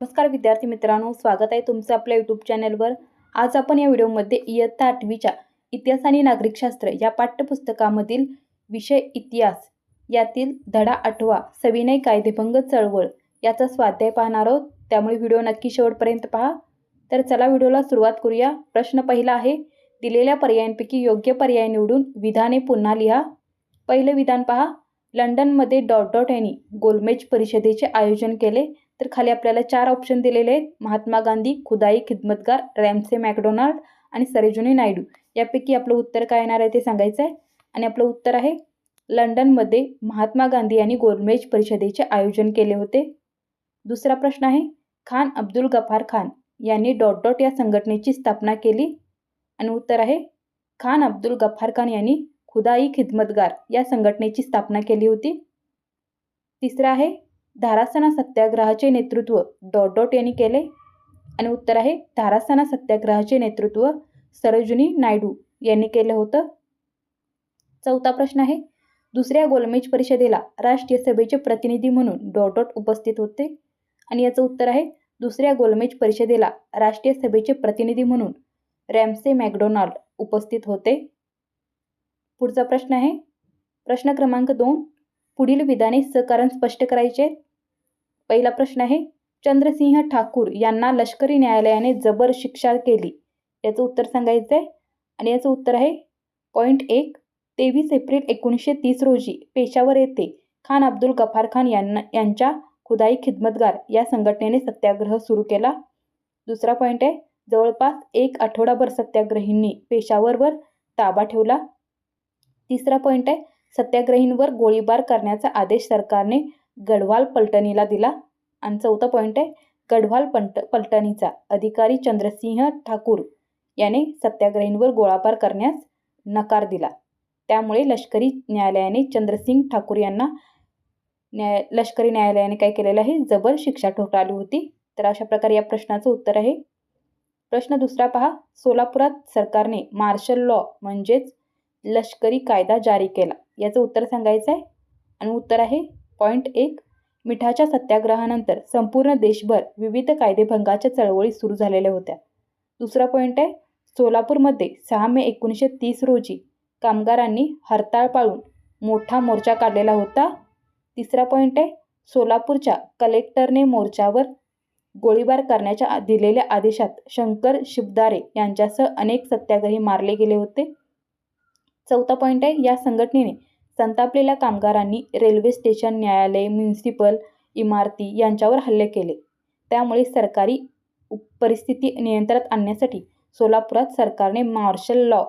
नमस्कार विद्यार्थी मित्रांनो स्वागत आहे तुमचं आपल्या यूट्यूब चॅनलवर आज आपण या व्हिडिओमध्ये इयत्ता आठवीच्या इतिहास आणि नागरिकशास्त्र या पाठ्यपुस्तकामधील विषय इतिहास यातील धडा आठवा सविनय कायदेभंग चळवळ याचा स्वाध्याय पाहणार आहोत. त्यामुळे व्हिडिओ नक्की शेवटपर्यंत पहा. तर चला व्हिडिओला सुरुवात करूया. प्रश्न पहिला आहे दिलेल्या पर्यायांपैकी योग्य पर्याय निवडून विधाने पुन्हा लिहा. पहिलं विधान पहा लंडनमध्ये डॉट डॉट यांनी गोलमेज परिषदेचे आयोजन केले. तर खाली आपल्याला चार ऑप्शन दिलेले आहेत. महात्मा गांधी खुदाई खिदमतगार रॅमसे मॅकडोनाल्ड आणि सरोजिनी नायडू. यापैकी आपलं उत्तर काय येणार आहे ते सांगायचं आहे आणि आपलं उत्तर आहे लंडनमध्ये महात्मा गांधी यांनी गोलमेज परिषदेचे आयोजन केले होते. दुसरा प्रश्न आहे खान अब्दुल गफार खान यांनी डॉट डॉट या संघटनेची स्थापना केली? आणि उत्तर आहे खान अब्दुल गफार खान यांनी खुदाई खिदमतगार या संघटनेची स्थापना केली होती. तिसरा आहे धारासना सत्याग्रहाचे नेतृत्व डॉट डॉट यांनी केले. आणि उत्तर आहे धारासना सत्याग्रहाचे नेतृत्व सरोजिनी नायडू यांनी केलं होतं. चौथा प्रश्न आहे दुसऱ्या गोलमेज परिषदेला राष्ट्रीय सभेचे प्रतिनिधी म्हणून डॉट डॉट उपस्थित होते. आणि याचं उत्तर आहे दुसऱ्या गोलमेज परिषदेला राष्ट्रीय सभेचे प्रतिनिधी म्हणून रॅमसे मॅकडोनाल्ड उपस्थित होते. पुढचा प्रश्न आहे प्रश्न क्रमांक दोन पुढील विधाने सहकारण स्पष्ट करायचे पहिला प्रश्न आहे चंद्रसिंह ठाकूर यांना लष्करी न्यायालयाने जबर शिक्षा केली. याचं उत्तर सांगायचं आहे. आणि याचं उत्तर आहे पॉईंट एक तेवीस एप्रिल एकोणीसशे तीस रोजी पेशावर येथे खान अब्दुल गफार खान यांना यांच्या खुदाई खिदमतगार या संघटनेने सत्याग्रह सुरू केला. दुसरा पॉईंट आहे जवळपास एक आठवडाभर सत्याग्रहींनी पेशावरवर ताबा ठेवला. तिसरा पॉईंट आहे सत्याग्रहींवर गोळीबार करण्याचा आदेश सरकारने गढवाल पलटणीला दिला. आणि चौथा पॉईंट आहे गढवाल पलट पलटणीचा अधिकारी चंद्रसिंह ठाकूर याने सत्याग्रहींवर गोळाबार करण्यास नकार दिला. त्यामुळे लष्करी न्यायालयाने चंद्रसिंग ठाकूर यांना न्याय लष्करी न्यायालयाने काय केलेलं आहे? जबर शिक्षा ठोठावली होती. तर अशा प्रकारे या प्रश्नाचं उत्तर आहे. प्रश्न दुसरा पहा. सोलापुरात सरकारने मार्शल लॉ म्हणजेच लष्करी कायदा जारी केला. याचं उत्तर सांगायचं आहे. आणि उत्तर आहे पॉईंट एक मिठाच्या सत्याग्रहानंतर संपूर्ण देशभर विविध कायदेभंगाच्या चळवळी सुरू झालेल्या होत्या. दुसरा पॉईंट आहे सोलापूरमध्ये सहा मे एकोणीसशे तीस रोजी कामगारांनी हरताळ पाळून मोठा मोर्चा काढलेला होता. तिसरा पॉईंट आहे सोलापूरच्या कलेक्टरने मोर्चावर गोळीबार करण्याच्या दिलेल्या आदेशात शंकर शिबदारे यांच्यासह अनेक सत्याग्रही मारले गेले होते. चौथा पॉईंट आहे या संघटनेने संतापलेल्या कामगारांनी रेल्वे स्टेशन न्यायालय म्युन्सिपल इमारती यांच्यावर हल्ले केले. त्यामुळे सरकारी परिस्थिती नियंत्रणात आणण्यासाठी सोलापुरात सरकारने मार्शल लॉ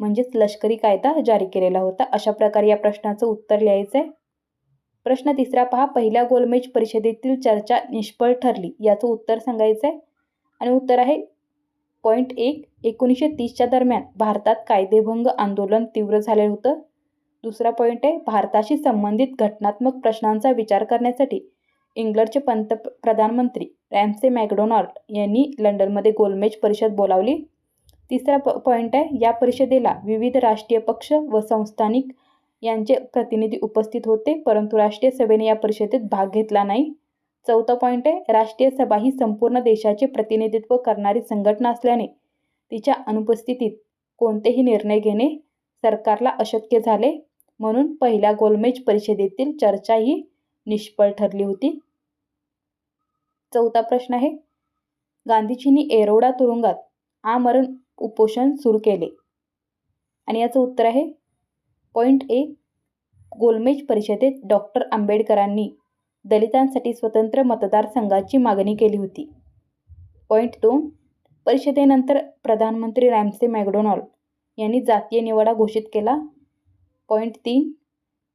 म्हणजेच लष्करी कायदा जारी केलेला होता. अशा प्रकारे या प्रश्नाचं उत्तर लिहायचं आहे प्रश्न तिसरा पहा. पहिल्या गोलमेज परिषदेतील चर्चा निष्फळ ठरली याचं उत्तर सांगायचं आहे आणि उत्तर आहे पॉईंट एक एकोणीसशे तीसच्या दरम्यान भारतात कायदेभंग आंदोलन तीव्र झाले होतं. दुसरा पॉईंट आहे भारताशी संबंधित घटनात्मक प्रश्नांचा विचार करण्यासाठी इंग्लंडचे पंत प्रधानमंत्री रॅमसे मॅकडोनाल्ड यांनी लंडनमध्ये गोलमेज परिषद बोलावली. तिसरा प पॉईंट आहे या परिषदेला विविध राष्ट्रीय पक्ष व संस्थानिक यांचे प्रतिनिधी उपस्थित होते परंतु राष्ट्रीय सभेने या परिषदेत भाग घेतला नाही. चौथा पॉईंट आहे राष्ट्रीय सभा ही संपूर्ण देशाचे प्रतिनिधित्व करणारी संघटना असल्याने तिच्या अनुपस्थितीत कोणतेही निर्णय घेणे सरकारला अशक्य झाले. म्हणून पहिल्या गोलमेज परिषदेतील चर्चा ही निष्फळ ठरली होती. चौथा प्रश्न आहे. गांधीजींनी एरोडा तुरुंगात आमरण उपोषण सुरू केले. आणि याचं उत्तर आहे. Point A. गोलमेज परिषदेत डॉक्टर आंबेडकरांनी दलितांसाठी स्वतंत्र मतदारसंघाची मागणी केली होती. पॉईंट दोन. परिषदेनंतर प्रधानमंत्री रॅमसे मॅकडोनॉल्ड यांनी जातीय निवाडा घोषित केला. पॉईंट तीन.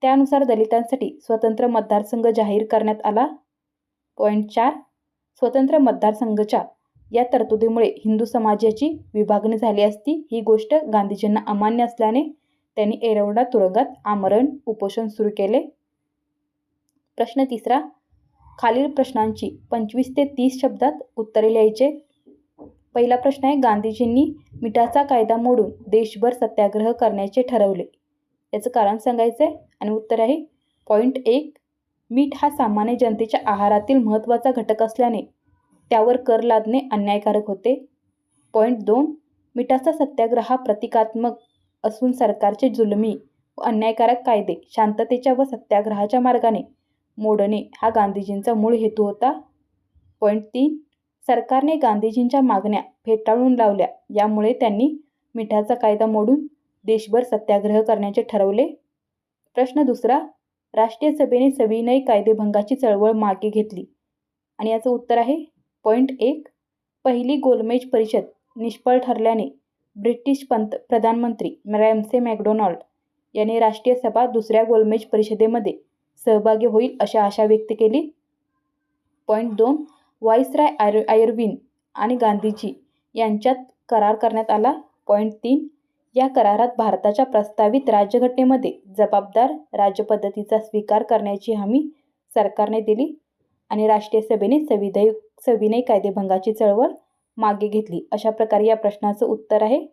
त्यानुसार दलितांसाठी स्वतंत्र मतदारसंघ जाहीर करण्यात आला. पॉईंट चार. स्वतंत्र मतदारसंघाच्या या तरतुदीमुळे हिंदू समाजाची विभागणी झाली असती. ही गोष्ट गांधीजींना अमान्य असल्याने त्यांनी एरवडा तुरुंगात आमरण उपोषण सुरू केले. प्रश्न तिसरा. खालील प्रश्नांची पंचवीस ते तीस शब्दात उत्तरे लिहायचे. पहिला प्रश्न आहे गांधीजींनी मिठाचा कायदा मोडून देशभर सत्याग्रह करण्याचे ठरवले. याचं कारण सांगायचं आहे आणि उत्तर आहे पॉईंट एक मीठ हा सामान्य जनतेच्या आहारातील महत्त्वाचा घटक असल्याने त्यावर कर लादणे अन्यायकारक होते. पॉईंट दोन मिठाचा सत्याग्रह हा प्रतिकात्मक असून सरकारचे जुलमी व अन्यायकारक कायदे शांततेच्या व सत्याग्रहाच्या मार्गाने मोडणे हा गांधीजींचा मूळ हेतू होता. पॉईंट तीन सरकारने गांधीजींच्या मागण्या फेटाळून लावल्या. यामुळे त्यांनी मिठाचा कायदा मोडून देशभर सत्याग्रह करण्याचे ठरवले? प्रश्न दुसरा राष्ट्रीय सभेने सविनय कायदेभंगाची चळवळ मागे घेतली. आणि याचं उत्तर आहे पॉईंट एक पहिली गोलमेज परिषद निष्फळ ठरल्याने ब्रिटिश पंत प्रधानमंत्री रॅमसे मॅकडोनाल्ड यांनी राष्ट्रीय सभा दुसऱ्या गोलमेज परिषदेमध्ये सहभागी होईल अशी आशा व्यक्त केली. पॉईंट दोन वाईसराय आयर आयर्विन आणि गांधीजी यांच्यात करार करण्यात आला. पॉईंट तीन या करारात भारताच्या प्रस्तावित राज्यघटनेमध्ये जबाबदार राज्यपद्धतीचा स्वीकार करण्याची हमी सरकारने दिली आणि राष्ट्रीय सभेने सविधय सविनय कायदेभंगाची चळवळ मागे घेतली. अशा प्रकारे या प्रश्नाचं उत्तर आहे.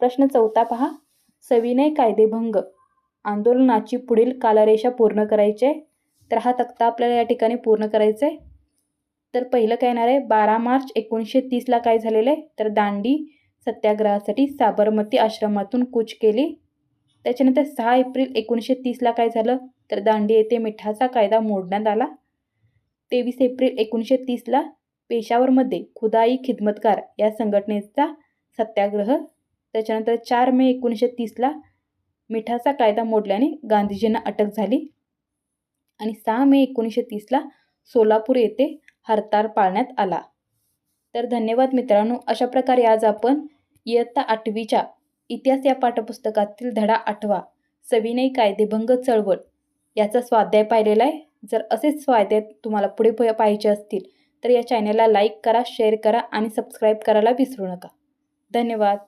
प्रश्न चौथा पहा. सविनय कायदेभंग आंदोलनाची पुढील कालरेषा पूर्ण करायची आहे. तर हा तक्ता आपल्याला या ठिकाणी पूर्ण करायचा आहे तर पहिलं काय येणार आहे? बारा मार्च एकोणीसशे तीसला काय झालेलं आहे? तर दांडी सत्याग्रहासाठी साबरमती आश्रमातून कूच केली. त्याच्यानंतर सहा एप्रिल एकोणीसशे तीसला काय झालं? तर दांडी येथे मिठाचा कायदा मोडण्यात आला. तेवीस एप्रिल एकोणीसशे तीसला पेशावरमध्ये खुदाई खिदमतकार या संघटनेचा सत्याग्रह. त्याच्यानंतर चार मे एकोणीसशे तीसला मिठाचा कायदा मोडल्याने गांधीजींना अटक झाली. आणि सहा मे एकोणीसशे तीसला सोलापूर येथे हरताळ पाळण्यात आला. तर धन्यवाद मित्रांनो. अशा प्रकारे आज आपण इयत्ता आठवीच्या इतिहास या पाठपुस्तकातील धडा आठवा. सविनय कायदेभंग चळवळ. याचा स्वाध्याय पाहिलेला आहे. जर असेच स्वाध्याय तुम्हाला पुढे पाहिजे असतील तर या चॅनलला लाईक करा शेअर करा आणि सबस्क्राईब करायला विसरू नका. धन्यवाद.